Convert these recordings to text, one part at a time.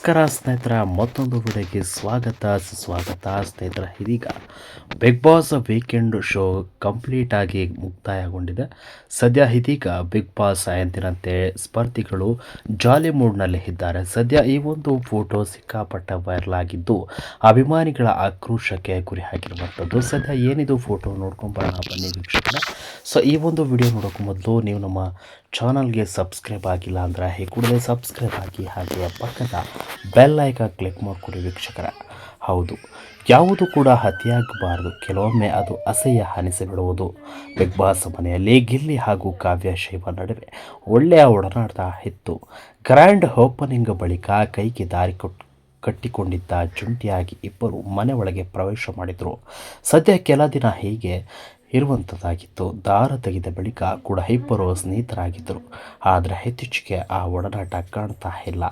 ನಮಸ್ಕಾರ ಸ್ನೇಹಿತರ, ಮತ್ತೊಂದು ವಿಡಿಯೋಗೆ ಸ್ವಾಗತ. ಸುಸ್ವಾಗತ ಸ್ನೇಹಿತರ, ಇದೀಗ Bigg Boss weekend show complete ಆಗಿ ಮುಕ್ತಾಯಗೊಂಡಿದೆ. ಸದ್ಯ ಇದೀಗ ಬಿಗ್ ಬಾಸ್ ಎಂದಿನಂತೆ ಸ್ಪರ್ಧಿಗಳು ಜಾಲಿ ಮೂಡ್ನಲ್ಲಿ ಇದ್ದಾರೆ. ಸದ್ಯ ಈ ಒಂದು ಫೋಟೋ ಸಿಕ್ಕಾಪಟ್ಟ ವೈರಲ್ ಆಗಿದ್ದು, ಅಭಿಮಾನಿಗಳ ಆಕ್ರೋಶಕ್ಕೆ ಗುರಿ ಆಗಿರುವಂಥದ್ದು ಸದ್ಯ ಏನಿದು ಫೋಟೋ ನೋಡ್ಕೊಂಬರೋಣ ಬನ್ನಿ ವೀಕ್ಷಕರ. ಸೊ ಈ ಒಂದು ವಿಡಿಯೋ ನೋಡೋಕ್ಕೂ ಮೊದಲು ನೀವು ನಮ್ಮ ಚಾನಲ್ಗೆ ಸಬ್ಸ್ಕ್ರೈಬ್ ಆಗಿಲ್ಲ ಅಂದರೆ, ಈ ಕೂಡಲೇ ಸಬ್ಸ್ಕ್ರೈಬ್ ಆಗಿ ಹಾಗೆ ಪಕ್ಕದ ಬೆಲ್ ಐಕಾನ್ ಕ್ಲಿಕ್ ಮಾಡಿಕೊಡಿ ವೀಕ್ಷಕರ. ಹೌದು, ಯಾವುದು ಕೂಡ ಅತಿಯಾಗಬಾರದು. ಕೆಲವೊಮ್ಮೆ ಅದು ಅಸಹ್ಯ ಅನಿಸಿಬಿಡುವುದು. ಬಿಗ್ ಬಾಸ್ ಮನೆಯಲ್ಲಿ ಗಿಲ್ಲಿ ಹಾಗೂ ಕಾವ್ಯ ಶೈವ ನಡುವೆ ಒಳ್ಳೆಯ ಒಡನಾಟ ಇತ್ತು. ಗ್ರ್ಯಾಂಡ್ ಓಪನಿಂಗ್ ಬಳಿಕ ಕೈಗೆ ದಾರಿ ಕೊಟ್ಟು ಕಟ್ಟಿಕೊಂಡಿದ್ದ ಜುಂಟಿಯಾಗಿ ಇಬ್ಬರು ಮನೆ ಒಳಗೆ ಪ್ರವೇಶ ಮಾಡಿದರು. ಸದ್ಯ ಕೆಲ ದಿನ ಹೀಗೆ ಇರುವಂಥದ್ದಾಗಿತ್ತು ದಾರ ತೆಗೆದ ಬಳಿಕ ಕೂಡ ಇಬ್ಬರು ಸ್ನೇಹಿತರಾಗಿದ್ದರು. ಆದರೆ ಇತ್ತೀಚೆಗೆ ಆ ಒಡನಾಟ ಕಾಣ್ತಾ ಇಲ್ಲ.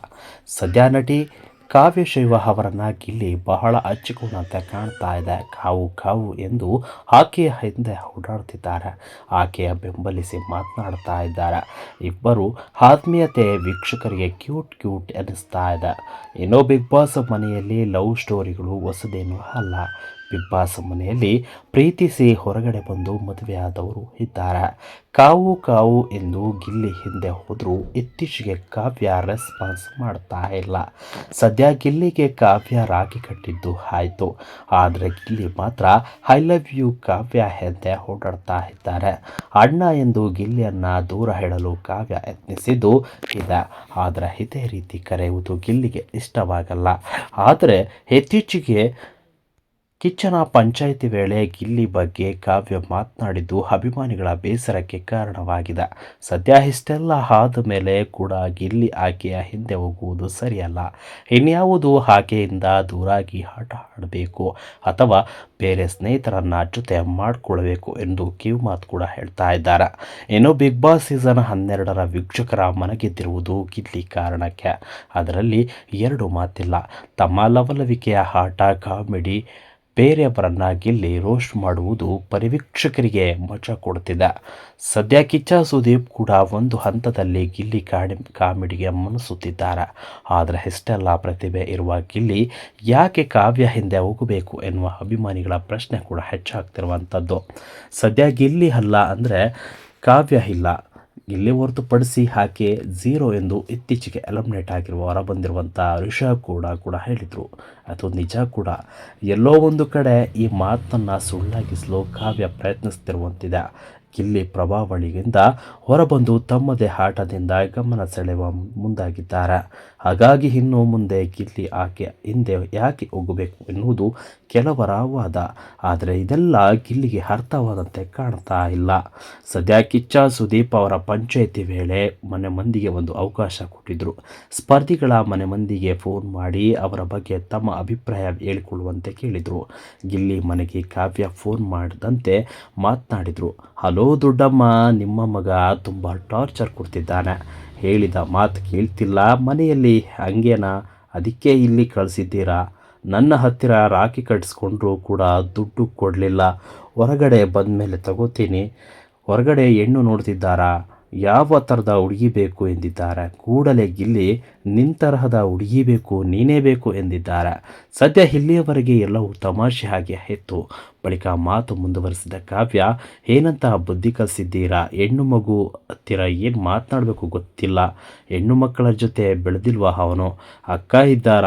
ಸದ್ಯ ನಟಿ ಕಾವ್ಯ ಶೈವ ಅವರನ್ನ ಗಿಲ್ಲಿ ಬಹಳ ಹಚ್ಚಿಕೊಂಡಂತೆ ಕಾಣ್ತಾ ಇದೆ. ಕಾವು ಕಾವು ಎಂದು ಆಕೆಯ ಹಿಂದೆ ಓಡಾಡ್ತಿದ್ದಾರೆ. ಆಕೆಯ ಬೆಂಬಲಿಸಿ ಮಾತನಾಡ್ತಾ ಇದ್ದಾರೆ. ಇಬ್ಬರು ಆತ್ಮೀಯತೆ ವೀಕ್ಷಕರಿಗೆ ಕ್ಯೂಟ್ ಕ್ಯೂಟ್ ಅನ್ನಿಸ್ತಾ ಇದೆ. ಇನ್ನೋ ಬಿಗ್ ಬಾಸ್ ಮನೆಯಲ್ಲಿ ಲವ್ ಸ್ಟೋರಿಗಳು ಹೊಸದೇನೂ ಅಲ್ಲ. ಬಿಗ್ ಬಾಸ್ ಮನೆಯಲ್ಲಿ ಪ್ರೀತಿಸಿ ಹೊರಗಡೆ ಬಂದು ಮದುವೆಯಾದವರು ಇದ್ದಾರೆ. ಕಾವು ಕಾವು ಎಂದು ಗಿಲ್ಲಿ ಹಿಂದೆ ಹೋದರೂ. ಇತ್ತೀಚೆಗೆ ಕಾವ್ಯ ರೆಸ್ಪಾನ್ಸ್ ಮಾಡ್ತಾ ಇಲ್ಲ. ಸದ್ಯ ಗಿಲ್ಲಿಗೆ ಕಾವ್ಯ ರಾಗಿ ಕಟ್ಟಿದ್ದು ಆಯಿತು. ಆದರೆ ಗಿಲ್ಲಿ ಮಾತ್ರ ಐ ಲವ್ ಯು ಕಾವ್ಯ ಎಂದೇ ಓಡಾಡ್ತಾ ಇದ್ದಾರೆ. ಅಣ್ಣ ಎಂದು ಗಿಲ್ಲಿಯನ್ನು ದೂರ ಹೇಳಲು ಕಾವ್ಯ ಯತ್ನಿಸಿದ್ದು ಇದೆ. ಆದರೆ ಇದೇ ರೀತಿ ಕರೆಯುವುದು ಗಿಲ್ಲಿಗೆ ಇಷ್ಟವಾಗಲ್ಲ. ಆದರೆ ಇತ್ತೀಚೆಗೆ ಕಿಚ್ಚನ ಪಂಚಾಯಿತಿ ವೇಳೆ ಗಿಲ್ಲಿ ಬಗ್ಗೆ ಕಾವ್ಯ ಮಾತನಾಡಿದ್ದು ಅಭಿಮಾನಿಗಳ ಬೇಸರಕ್ಕೆ ಕಾರಣವಾಗಿದೆ. ಸದ್ಯ ಇಷ್ಟೆಲ್ಲ ಆದ ಮೇಲೆ ಕೂಡ ಗಿಲ್ಲಿ ಆಕೆಯ ಹಿಂದೆ ಹೋಗುವುದು ಸರಿಯಲ್ಲ. ಇನ್ಯಾವುದು ಆಕೆಯಿಂದ ದೂರಾಗಿ ಆಟ ಆಡಬೇಕು ಅಥವಾ ಬೇರೆ ಸ್ನೇಹಿತರನ್ನ ಜೊತೆ ಮಾಡಿಕೊಳ್ಬೇಕು ಎಂದು ಕಿವಿಮಾತು ಕೂಡ ಹೇಳ್ತಾ ಇದ್ದಾರೆ. ಇನ್ನು ಬಿಗ್ ಬಾಸ್ ಸೀಸನ್ ಹನ್ನೆರಡರ ವೀಕ್ಷಕರ ಮನಗೆದ್ದಿರುವುದು ಗಿಲ್ಲಿ ಕಾರಣಕ್ಕೆ. ಅದರಲ್ಲಿ ಎರಡು ಮಾತಿಲ್ಲ. ತಮ್ಮ ಲವಲವಿಕೆಯ ಆಟ, ಕಾಮಿಡಿ ಬೇರೆಯವರನ್ನ ಗೆಲ್ಲಿ ರೋಸ್ಟ್ ಮಾಡುವುದು ಪರಿವೀಕ್ಷಕರಿಗೆ ಮಜಾ ಕೊಡ್ತಿದ್ದ ಸದ್ಯ ಕಿಚ್ಚ ಸುದೀಪ್ ಕೂಡ ಒಂದು ಹಂತದಲ್ಲಿ ಗಿಲ್ಲಿ ಕಾಡಿ, ಕಾಮಿಡಿಗೆ ಮನಸುತ್ತಿದ್ದಾರೆ ಆದರೆ ಇಷ್ಟೆಲ್ಲ ಪ್ರತಿಭೆ ಇರುವ ಗಿಲ್ಲಿ ಯಾಕೆ ಕಾವ್ಯ ಹಿಂದೆ ಹೋಗಬೇಕು ಎನ್ನುವ ಅಭಿಮಾನಿಗಳ ಪ್ರಶ್ನೆ ಕೂಡ ಹೆಚ್ಚಾಗ್ತಿರುವಂಥದ್ದು. ಸದ್ಯ ಗಿಲ್ಲಿ ಅಲ್ಲ ಅಂದರೆ ಕಾವ್ಯ ಇಲ್ಲ. ಇಲ್ಲಿ ಹೊರತುಪಡಿಸಿ ಆಕೆ ಝೀರೋ ಎಂದು ಇತ್ತೀಚೆಗೆ ಎಲಮಿನೇಟ್ ಆಗಿರುವ ಹೊರ ಬಂದಿರುವಂಥ ರಿಷಬ್ ಕೂಡ ಕೂಡ ಹೇಳಿದರು. ಅದು ನಿಜ ಕೂಡ. ಎಲ್ಲೋ ಒಂದು ಕಡೆ ಈ ಮಾತನ್ನು ಸುಳ್ಳಾಗಿಸಲು ಕಾವ್ಯ ಪ್ರಯತ್ನಿಸ್ತಿರುವಂತಿದೆ. ಗಿಲ್ಲಿ ಪ್ರಭಾವಳಿಯಿಂದ ಹೊರಬಂದು ತಮ್ಮದೇ ಆಟದಿಂದ ಗಮನ ಸೆಳೆಯುವ ಮುಂದಾಗಿದ್ದಾರೆ. ಹಾಗಾಗಿ ಇನ್ನು ಮುಂದೆ ಗಿಲ್ಲಿ ಆಕೆ ಹಿಂದೆ ಯಾಕೆ ಹೋಗಬೇಕು ಎನ್ನುವುದು ಕೆಲವರ ವಾದ. ಆದರೆ ಇದೆಲ್ಲ ಗಿಲ್ಲಿಗೆ ಅರ್ಥವಾದಂತೆ ಕಾಣ್ತಾ ಇಲ್ಲ. ಸದ್ಯ ಕಿಚ್ಚ ಸುದೀಪ್ ಅವರ ಪಂಚಾಯಿತಿ ವೇಳೆ ಮನೆ ಮಂದಿಗೆ ಒಂದು ಅವಕಾಶ ಕೊಟ್ಟಿದ್ದರು ಸ್ಪರ್ಧಿಗಳ ಮನೆ ಮಂದಿಗೆ ಫೋನ್ ಮಾಡಿ ಅವರ ಬಗ್ಗೆ ತಮ್ಮ ಅಭಿಪ್ರಾಯ ಹೇಳಿಕೊಳ್ಳುವಂತೆ ಕೇಳಿದರು. ಗಿಲ್ಲಿ ಮನೆಗೆ ಕಾವ್ಯ ಫೋನ್ ಮಾಡಿದಂತೆ ಮಾತನಾಡಿದರು. ಹಲೋ ದೊಡ್ಡಮ್ಮ, ನಿಮ್ಮ ಮಗ ತುಂಬ ಟಾರ್ಚರ್ ಕೊಡ್ತಿದ್ದಾನೆ. ಹೇಳಿದ ಮಾತು ಕೇಳ್ತಿಲ್ಲ, ಮನೆಯಲ್ಲಿ ಹಂಗೇನಾ? ಅದಕ್ಕೆ ಇಲ್ಲಿ ಕಳಿಸಿದ್ದೀರಾ? ನನ್ನ ಹತ್ತಿರ ರಾಖಿ ಕಟ್ಟಿಸ್ಕೊಂಡ್ರೂ ಕೂಡ ದುಡ್ಡು ಕೊಡಲಿಲ್ಲ. ಹೊರಗಡೆ ಬಂದ ಮೇಲೆ ತಗೋತೀನಿ. ಹೊರಗಡೆ ಹೆಣ್ಣು ನೋಡ್ತಿದ್ದಾರಾ? ಯಾವ ಥರದ ಹುಡುಗಿ ಬೇಕು ಎಂದಿದ್ದಾರೆ. ಕೂಡಲೇ ಇಲ್ಲಿ ನಿನ್ನ ತರಹದ ಹುಡುಗಿ ಬೇಕು, ನೀನೇ ಬೇಕು ಎಂದಿದ್ದಾರೆ. ಸದ್ಯ ಇಲ್ಲಿಯವರೆಗೆ ಎಲ್ಲವೂ ತಮಾಷೆ ಹಾಗೆ ಇತ್ತು ಬಳಿಕ ಮಾತು ಮುಂದುವರೆಸಿದ ಕಾವ್ಯ ಏನಂತ ಬುದ್ಧಿ ಕಲಿಸಿದ್ದೀರಾ? ಹೆಣ್ಣು ಮಗು ಹತ್ತಿರ ಏನು ಮಾತನಾಡಬೇಕು ಗೊತ್ತಿಲ್ಲ. ಹೆಣ್ಣು ಮಕ್ಕಳ ಜೊತೆ ಬೆಳೆದಿಲ್ವಾ ಅವನು? ಅಕ್ಕ ಇದ್ದಾರ?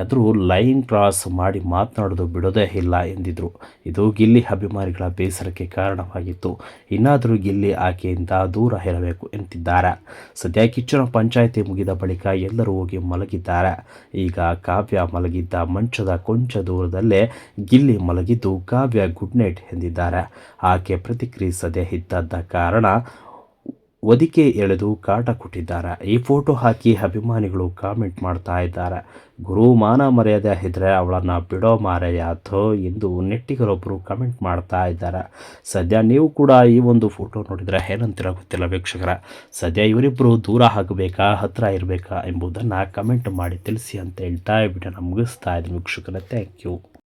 ಆದರೂ ಲೈನ್ ಕ್ರಾಸ್ ಮಾಡಿ ಮಾತನಾಡೋದು ಬಿಡೋದೇ ಇಲ್ಲ ಎಂದಿದ್ರು. ಇದು ಗಿಲ್ಲಿ ಅಭಿಮಾನಿಗಳ ಬೇಸರಕ್ಕೆ ಕಾರಣವಾಗಿತ್ತು. ಇನ್ನಾದರೂ ಗಿಲ್ಲಿ ಆಕೆಯಿಂದ ದೂರ ಇರಬೇಕು ಎಂತಿದ್ದಾರೆ. ಸದ್ಯ ಕಿಚ್ಚನ ಪಂಚಾಯಿತಿ ಮುಗಿದ ಬಳಿಕ ಎಲ್ಲರೂ ಹೋಗಿ ಮಲಗಿದ್ದಾರೆ. ಈಗ ಕಾವ್ಯ ಮಲಗಿದ್ದ ಮಂಚದ ಕೊಂಚ ದೂರದಲ್ಲೇ ಗಿಲ್ಲಿ ಮಲಗಿದ್ದು ಕಾವ್ಯ ಗುಡ್ ನೈಟ್ ಎಂದಿದ್ದಾರೆ. ಆಕೆ ಪ್ರತಿಕ್ರಿಯಿಸದೆ ಇದ್ದದ್ದ ಕಾರಣ ಒದಿಕೆ ಎಳೆದು ಕಾಟ ಕೊಟ್ಟಿದ್ದಾರೆ. ಈ ಫೋಟೋ ಹಾಕಿ ಅಭಿಮಾನಿಗಳು ಕಾಮೆಂಟ್ ಮಾಡ್ತಾ ಇದ್ದಾರೆ. ಗುರು ಮಾನ ಮರ್ಯಾದೆ ಇದ್ದರೆ ಅವಳನ್ನು ಬಿಡೋ ಮಾರೆಯಾಥೋ ಎಂದು ನೆಟ್ಟಿಗರೊಬ್ಬರು ಕಮೆಂಟ್ ಮಾಡ್ತಾ ಇದ್ದಾರೆ. ಸದ್ಯ ನೀವು ಕೂಡ ಈ ಒಂದು ಫೋಟೋ ನೋಡಿದರೆ ಏನಂತೀರ ಗೊತ್ತಿಲ್ಲ ವೀಕ್ಷಕರ. ಸದ್ಯ ಇವರಿಬ್ಬರು ದೂರ ಆಗಬೇಕಾ ಹತ್ತಿರ ಇರಬೇಕಾ ಎಂಬುದನ್ನು ಕಮೆಂಟ್ ಮಾಡಿ ತಿಳಿಸಿ ಅಂತ ಹೇಳ್ತಾ ವಿಡಿಯೋನ ನಮಗಿಸ್ತಾ ಇದ್ದೀನಿ ವೀಕ್ಷಕರ. Thank you.